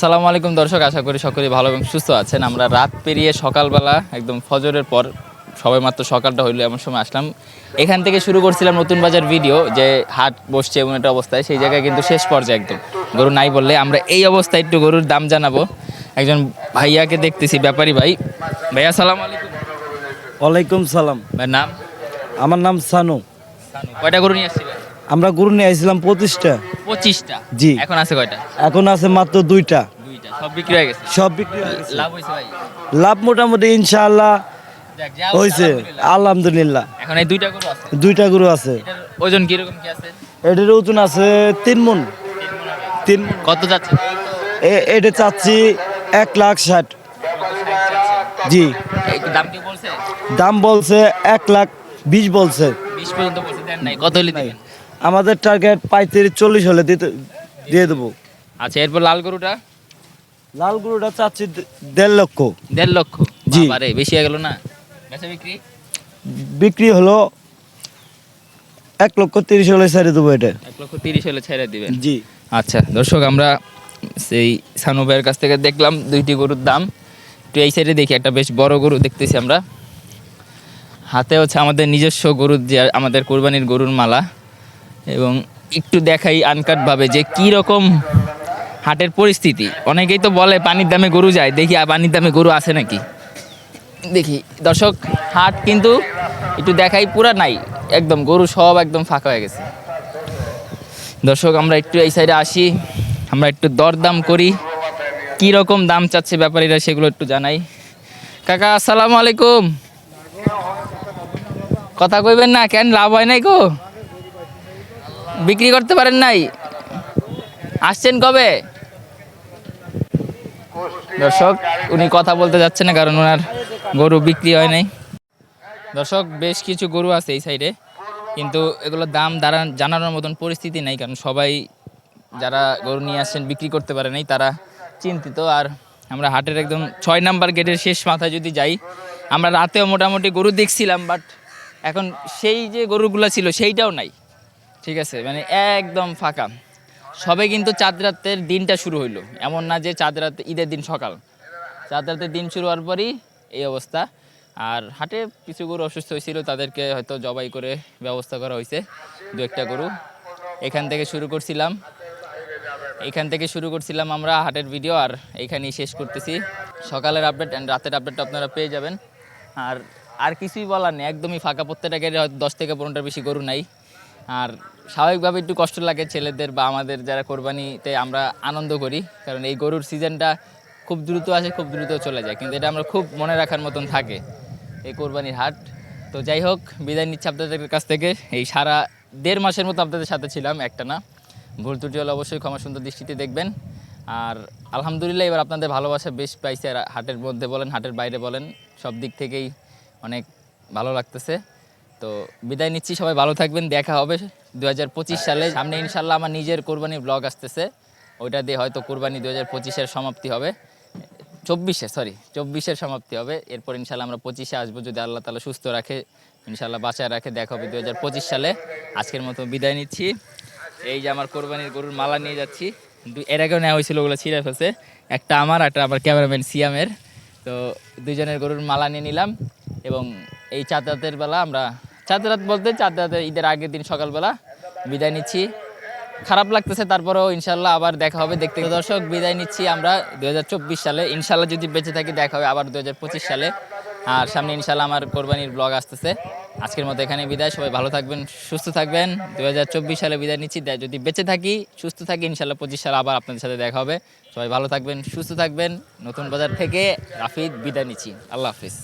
আসসালামু আলাইকুম দর্শক আশা করি সকলেই ভালো এবং সুস্থ আছেন। আমরা রাত পেরিয়ে সকালবেলা একদম ফজরের পর সবাই মাত্র সকালটা হইল এমন সময় আসলাম। এখান থেকে শুরু করছিলাম নতুন বাজার ভিডিও যে হাট বসছে এমন একটা অবস্থায় সেই জায়গায় কিন্তু শেষ পর্যায়ে একদম। গরু নাই বললে আমরা এই অবস্থায় একটু গরুর দাম জানাব। একজন ভাইয়াকে দেখতেছি ব্যাপারী ভাই। ভাইয়া সালাম আলাইকুম। ওয়ালাইকুম সালাম। ভাই নাম? আমার নাম সানু। সানু। কয়টা গরু নিয়ে আসছিলেন? আমরা গরু নিয়ে আসছিলাম পঁচিশটা। পঁচিশটা? জি। এখন আছে কয়টা? এখন আছে মাত্র দুইটা। সব বিক্রি হয়ে গেছে? সব বিক্রি লাভ হয়েছে ভাই? লাভ মোটামুটি ইনশাআল্লাহ হয়েছে আলহামদুলিল্লাহ। এখন এই দুইটা গরু আছে? দুইটা গরু আছে। ওজন কি আছে? এটার ওজন আছে তিন মন। তিন কত যাচ্ছে? এ- এটা চাচ্ছি এক লাখ ষাট। জি। দাম কি বলছে? দাম বলছে এক লাখ বিশ বলছে। বিশ পর্যন্ত বলছে দেন নাই। কত হলে দিবেন? আমাদের টার্গেট পঁয়ত্রিশ চল্লিশ হলে দিতে দিয়ে দেবো। আচ্ছা এরপর লাল গরুটা? লাল গরুটা চাচ্ছি দেড় লক্ষ। দেড় লক্ষ? জি। আরে বেশি হয়ে গেল না? বেচা বিক্রি? বিক্রি হলো এক লক্ষ তিরিশ হলে ছেড়ে দেবো এটা। এক লক্ষ তিরিশ হলে ছেড়ে দিবেন? জি। আচ্ছা দর্শক আমরা সেই সানু ভাইয়ের কাছ থেকে দেখলাম দুইটি গরুর দাম। একটু এই সাইডে দেখি একটা বেশ বড় গরু দেখতেছি আমরা। হাতে হচ্ছে আমাদের নিজস্ব গরুর যে আমাদের কোরবানির গরুর মালা। এবং একটু দেখাই আনকাটভাবে যে কি রকম হাটের পরিস্থিতি। অনেকেই তো বলে পানির দামে গরু যায়, দেখি আর পানির দামে গরু আছে নাকি? দেখি, দর্শক, হাট কিন্তু একটু দেখাই পুরা নাই, একদম গরু সব একদম ফাঁকা হয়ে গেছে। দর্শক, আমরা একটু এই সাইডে আসি, আমরা একটু দরদাম করি কি রকম দাম চাচ্ছে ব্যাপারীরা সেগুলো একটু জানাই। কাকা, আসসালামু আলাইকুম। কথা কইবেন না, কেন লাভ হয় নাই গো? বিক্রি করতে পারেন নাই। আসছেন কবে? দর্শক, উনি কথা বলতে যাচ্ছে না, কারণ ওনার গরু বিক্রি হয় নাই। দর্শক, বেশ কিছু গরু আছে এই সাইডে, কিন্তু এগুলোর দাম দাঁড়ান জানানোর মতন পরিস্থিতি নাই, কারণ সবাই যারা গরু নিয়ে আসছেন, বিক্রি করতে পারে নাই, তারা চিন্তিত। আর আমরা হাটের একদম ছয় নাম্বার গেটের শেষ মাথায় যদি যাই, আমরা রাতেও মোটামুটি গরু দেখছিলাম, বাট এখন সেই যে গরুগুলো ছিল, সেইটাও নাই। ঠিক আছে? মানে একদম ফাঁকা। সবে কিন্তু চাঁদ রাতের দিনটা শুরু হইল। এমন না যে চাঁদ রাত ঈদের দিন সকাল। চাঁদ রাতের দিন শুরু হওয়ার পরই এই অবস্থা। আর হাটে কিছু গরু অসুস্থ হয়েছিল, তাদেরকে হয়তো জবাই করে ব্যবস্থা করা হয়েছে, দু একটা গরু। এখান থেকে শুরু করছিলাম। এখান থেকে শুরু করছিলাম আমরা হাটের ভিডিও, আর এইখানেই শেষ করতেছি। সকালের আপডেট অ্যান্ড রাতের আপডেটটা আপনারা পেয়ে যাবেন। আর আর কিছুই বলার নেই, একদমই ফাঁকা। প্রত্যেকটা গেটে হয়তো দশ থেকে পনেরোটার বেশি গরু নাই। আর স্বাভাবিকভাবে একটু কষ্ট লাগে ছেলেদের বা আমাদের যারা কোরবানিতে আমরা আনন্দ করি, কারণ এই গরুর সিজনটা খুব দ্রুত আসে, খুব দ্রুত চলে যায়। কিন্তু এটা আমরা খুব মনে রাখার মতন থাকে এই কোরবানির হাট। তো যাই হোক, বিদায় নিচ্ছে আপনাদের কাছ থেকে। এই সারা দেড় মাসের মতো আপনাদের সাথে ছিলাম, একটা না। ভুল ত্রুটি হলে অবশ্যই ক্ষমা সুন্দর দৃষ্টিতে দেখবেন। আর আলহামদুলিল্লাহ এবার আপনাদের ভালোবাসা বেশ পাইছে। হাটের মধ্যে বলেন, হাটের বাইরে বলেন, সব দিক থেকেই অনেক ভালো লাগতেছে। তো বিদায় নিচ্ছি, সবাই ভালো থাকবেন, দেখা হবে দু হাজার পঁচিশ সালে। সামনে ইনশাল্লাহ আমার নিজের কোরবানির ব্লগ আসতেছে। ওইটা দিয়ে হয়তো কোরবানি দু হাজার পঁচিশের সমাপ্তি হবে। চব্বিশে সরি চব্বিশের সমাপ্তি হবে। এরপর ইনশাল্লাহ আমরা পঁচিশে আসব, যদি আল্লাহ তালা সুস্থ রাখে। ইনশাল্লাহ বাঁচায় রাখে, দেখা হবে দু হাজার পঁচিশ সালে। আজকের মতো বিদায় নিচ্ছি। এই যে আমার কোরবানির গরুর মালা নিয়ে যাচ্ছি। এর আগেও নেওয়া হয়েছিল ওগুলো ছিঁড়ে ফেলছে। একটা আমার একটা আমার ক্যামেরাম্যান সিয়ামের। তো দুজনের গরুর মালা নিয়ে নিলাম। এবং এই চাঁদ রাতের বেলা আমরা চাঁদ রাত বলতে চাঁদ রাতের ঈদের আগের দিন সকালবেলা বিদায় নিচ্ছি। খারাপ লাগতেছে, তারপরেও ইনশাল্লাহ আবার দেখা হবে। দেখতে দর্শক, বিদায় নিচ্ছি আমরা দু হাজার চব্বিশ সালে। ইনশাল্লাহ যদি বেঁচে থাকি, দেখা হবে আবার দু হাজার পঁচিশ সালে। আর সামনে ইনশাল্লাহ আমার কোরবানির ব্লগ আসতেছে। আজকের মতো এখানে বিদায়। সবাই ভালো থাকবেন, সুস্থ থাকবেন। দু হাজার চব্বিশ সালে বিদায় নিচ্ছি। যদি বেঁচে থাকি, সুস্থ থাকি ইনশাল্লাহ পঁচিশ সালে আবার আপনাদের সাথে দেখা হবে। সবাই ভালো থাকবেন, সুস্থ থাকবেন। নতুন বাজার থেকে রাফিদ, বিদায় নিচ্ছি। আল্লাহ হাফিজ।